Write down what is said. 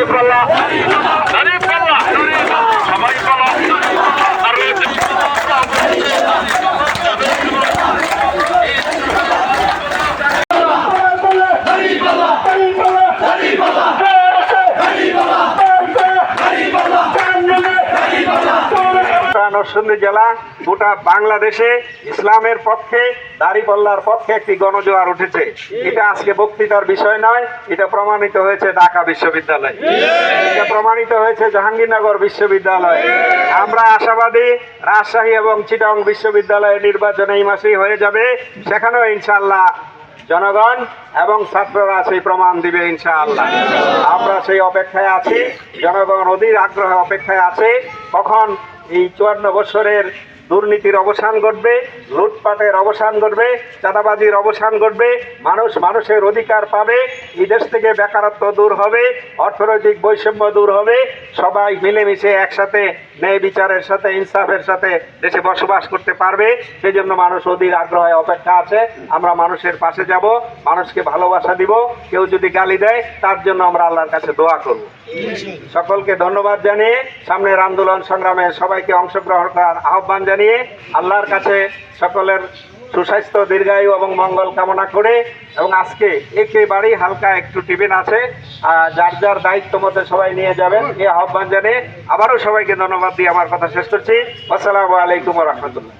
দাঁড়িপাল্লা দাঁড়িপাল্লা সবাই বলো আর গোটা নরসিংদী জেলা গোটা বাংলাদেশে ইসলামের পক্ষে, দাড়িপাল্লার পক্ষে একটি গণজোয়ার উঠেছে। এটা আজকে বক্তৃতার বিষয় নয়, এটা প্রমাণিত হয়েছে ঢাকা বিশ্ববিদ্যালয়। এটা প্রমাণিত হয়েছে জাহাঙ্গীরনগর বিশ্ববিদ্যালয়। আমরা আশাবাদী রাজশাহী এবং চিটং বিশ্ববিদ্যালয়ের নির্বাচন এই মাসেই হয়ে যাবে। সেখানেও ইনশাল্লাহ জনগণ এবং ছাত্ররা সেই প্রমাণ দিবে ইনশাআল্লাহ। আমরা সেই অপেক্ষায় আছি, জনগণ অধীর আগ্রহে অপেক্ষায় আছে। কখন এই চুয়ান্ন বছরের দুর্নীতির অবসান ঘটবে, লুটপাটের অবসান ঘটবে, চাঁদাবাজির অবসান ঘটবে, মানুষ মানুষের অধিকার পাবে এই দেশ থেকে বেকারত্ব দূর হবে, অর্থনৈতিক বৈষম্য দূর হবে, সবাই মিলেমিশে একসাথে ন্যায় বিচারের সাথে, ইনসাফের সাথে দেশে বসবাস করতে পারবে সেই জন্য মানুষ অধীর আগ্রহে অপেক্ষা আছে, আমরা মানুষের পাশে যাব, মানুষকে ভালোবাসা দিব, কেউ যদি গালি দেয়, তার জন্য আমরা আল্লাহর কাছে দোয়া করব। সকলকে ধন্যবাদ জানিয়ে সামনের আন্দোলন সংগ্রামে সবাইকে অংশগ্রহণ করার আহ্বান জানিয়ে আল্লাহর কাছে সকলের সুস্বাস্থ্য, দীর্ঘায়ু এবং মঙ্গল কামনা করে এবং আজকে একেবারেই হালকা একটু টিফিন আছে যার যার দায়িত্ব মতে সবাই নিয়ে যাবেন এ আহ্বান জানিয়ে আবারও সবাইকে ধন্যবাদ দিয়ে আমার কথা শেষ করছি। আসসালামু আলাইকুম রহমতুল্লাহ।